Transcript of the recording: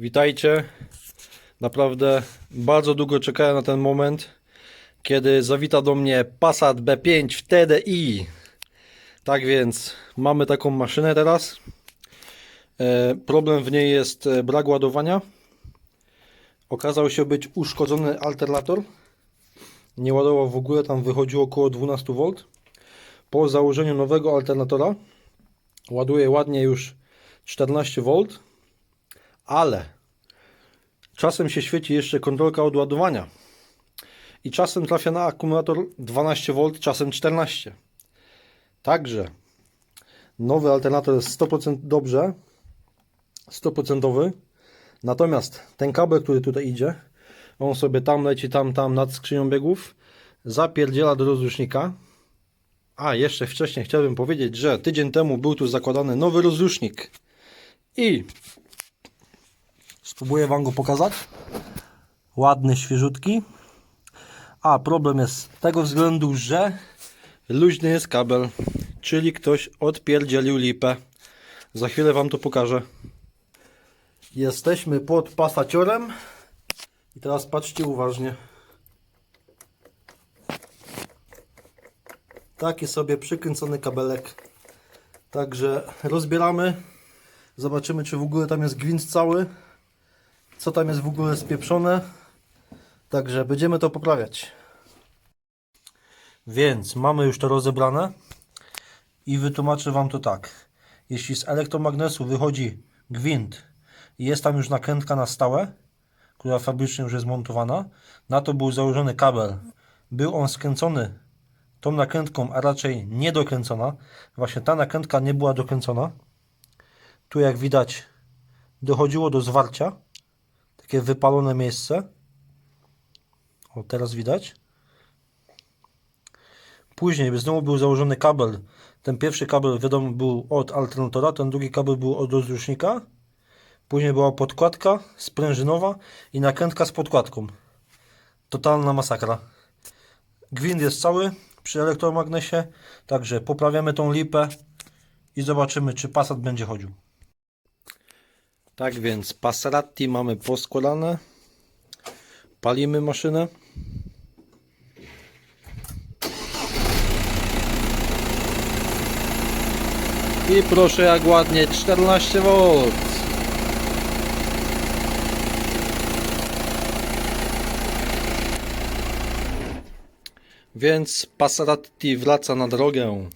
Witajcie. Naprawdę bardzo długo czekałem na ten moment, kiedy zawita do mnie Passat B5 w TDI. Tak więc mamy taką maszynę teraz. E, problem w niej jest e, brak ładowania. Okazał się być uszkodzony alternator. Nie ładował w ogóle, tam wychodziło około 12 V. Po założeniu nowego alternatora ładuje ładnie już 14 V, ale czasem się świeci jeszcze kontrolka odładowania i czasem trafia na akumulator 12 V, czasem 14. Także nowy alternator jest 100% dobrze, 100%. Natomiast ten kabel, który tutaj idzie, on sobie tam leci, tam, tam nad skrzynią biegów, zapierdziela do rozrusznika. A, jeszcze wcześniej chciałbym powiedzieć, że tydzień temu był tu zakładany nowy rozrusznik. I spróbuję Wam go pokazać. Ładny, świeżutki. A problem jest z tego względu, że luźny jest kabel, czyli ktoś odpierdzielił lipę. Za chwilę Wam to pokażę. Jesteśmy pod pasaciorem. I teraz patrzcie uważnie. Taki sobie przykręcony kabelek. Także rozbieramy. Zobaczymy, czy w ogóle tam jest gwint cały. Co tam jest w ogóle spieprzone. Także będziemy to poprawiać. Więc mamy już to rozebrane. I wytłumaczę Wam to tak. Jeśli z elektromagnesu wychodzi gwint i jest tam już nakrętka na stałe, która fabrycznie już jest montowana, na to był założony kabel. Był on skręcony tą nakrętką, a raczej niedokręcona. Właśnie ta nakrętka nie była dokręcona. Tu jak widać dochodziło do zwarcia. Takie wypalone miejsce. O, teraz widać. Później znowu był założony kabel. Ten pierwszy kabel wiadomo był od alternatora, ten drugi kabel był od rozrusznika. Później była podkładka sprężynowa i nakrętka z podkładką. Totalna masakra. Gwint jest cały przy elektromagnesie, także poprawiamy tą lipę i zobaczymy, czy Passat będzie chodził. Tak więc Passati mamy poskładane. Palimy maszynę. I proszę jak ładnie 14 V. Więc Passati wraca na drogę.